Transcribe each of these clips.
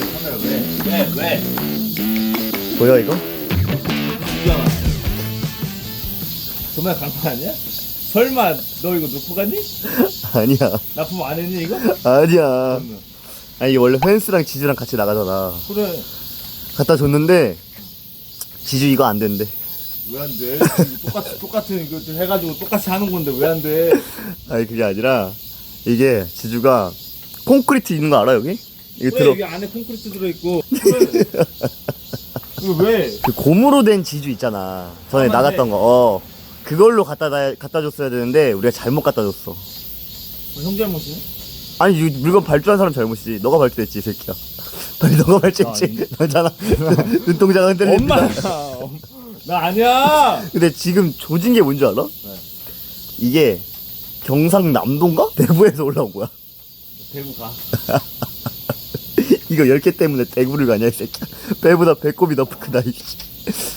카메라 왜? 왜? 왜? 보여 이거? 정말 간거 아니야? 설마 너 이거 놓고 갔니? 아니야 납품 안 했니 이거? 아니야 아니 원래 펜스랑 지주랑 같이 나가잖아 그래. 갖다 줬는데 지주 이거 안 된대 왜 안 돼? 똑같은 똑같은 이거 좀 해가지고 똑같이 하는 건데 왜 안 돼? 아니 그게 아니라 이게 지주가 콘크리트 있는 거 알아 여기? 왜 들어 여기 안에 콘크리트 들어있고? 이거 왜? 그 고무로 된 지주 있잖아 전에 까만색. 나갔던 거어 그걸로 갖다 다- 갖다 줬어야 되는데 우리가 잘못 갖다 줬어 형 잘못이네? 아니 이 물건 발주한 사람 잘못이지 너가 발주했지 이 새끼야 빨리 너가 발주했지 나 너잖아 눈동자가 흔들린다 엄마. 나 아니야. 근데 지금 조진 게 뭔지 알아? 네. 이게 경상남도인가? 대구에서 올라온 거야 대구 가. 이거 10개 때문에 대구를 가냐 이 새끼야 배보다 배꼽이 더 크다 이 씨.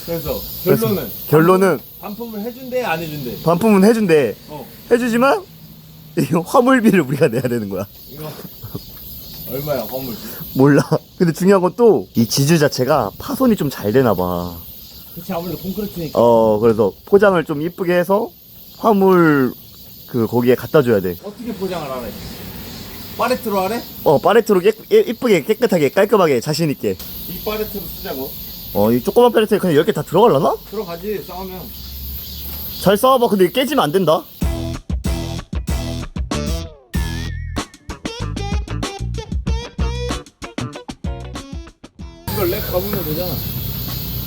그래서 결론은 결론은 반품을 해준대 안 해준대. 반품은 해준대 어 해주지만 이거 화물비를 우리가 내야 되는 거야 이거 얼마야 건물? 몰라 근데 중요한 건 또 이 지주 자체가 파손이 좀 잘 되나 봐 그치 아무래도 콘크리트니까. 어 그래서 포장을 좀 이쁘게 해서 화물 그 거기에 갖다 줘야 돼. 어떻게 포장을 하래? 파레트로 하래? 어 파레트로 깨, 예- 이쁘게 깨끗하게 깔끔하게 자신 있게. 이 파레트로 쓰자고. 어이 조그만 파레트에 그냥 10개 다 들어갈라나? 들어가지 싸우면. 잘 싸워봐. 근데 깨지면 안 된다. 이걸 렉 감으면 되잖아.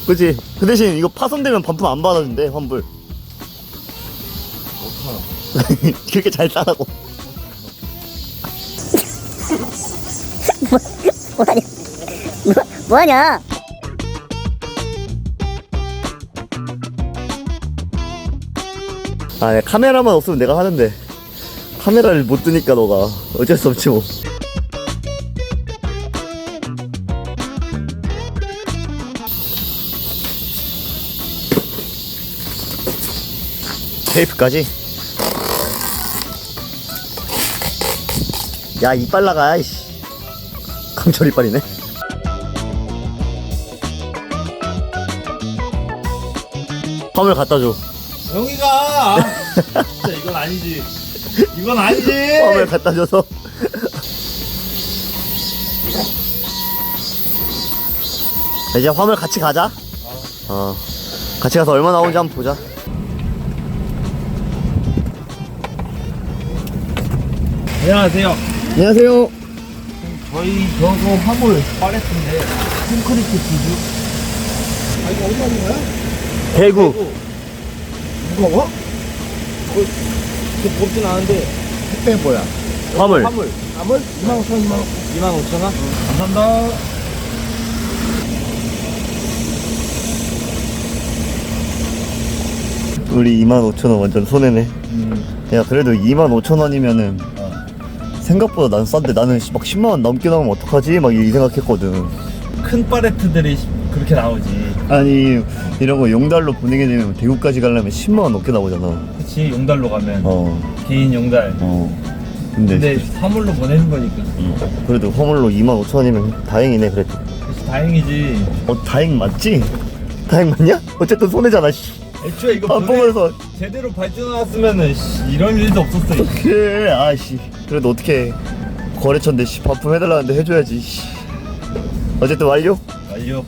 그치? 그 대신 이거 파손되면 반품 안 받아준대 환불. 어떡하나. 그렇게 잘 싸라고. 뭐하냐? 뭐, 뭐하냐? 아 야, 카메라만 없으면 내가 하는데 카메라를 못 드니까 너가 어쩔 수 없지 뭐. 테이프까지? 야 이빨 나가 이씨 강철 이빨이네 화물 갖다 줘 영희가. 진짜 이건 아니지. 이건 아니지. 화물 갖다 줘서 이제 화물 같이 가자 어 같이 가서 얼마 나오는지 한번 보자 안녕하세요. 안녕하세요 저희 저거 화물 파레트인데 콘크리트 기주. 아 이거 얼마인 거야? 대구 무거워? 그, 그 무겁진 않은데 택배 뭐야? 화물 화물 화물? 2만 5천 원 2만 2만 5천 원? 감사합니다 우리 25,000원 완전 손해네 야 그래도 25,000원이면은 생각보다 난 싼데 나는 막 10만원 넘게 나오면 어떡하지? 막 이 생각했거든 큰 파레트들이 그렇게 나오지 아니 이런 거 용달로 보내게 되면 대구까지 가려면 10만원 넘게 나오잖아 그치 용달로 가면 어 개인 용달 어. 근데, 근데 화물로 보내는 거니까 어, 그래도 화물로 25,000원이면 다행이네 그래도 그치 다행이지 어 다행 맞지? 다행 맞냐? 어쨌든 손해잖아 씨. 애초에 이거 보면서. 제대로 발전해왔으면은 씨, 이런 일도 없었어 그래 아씨. 그래도 어떻게 거래처인데 씨 반품 해달라는데 해줘야지 씨. 어쨌든 완료? 완료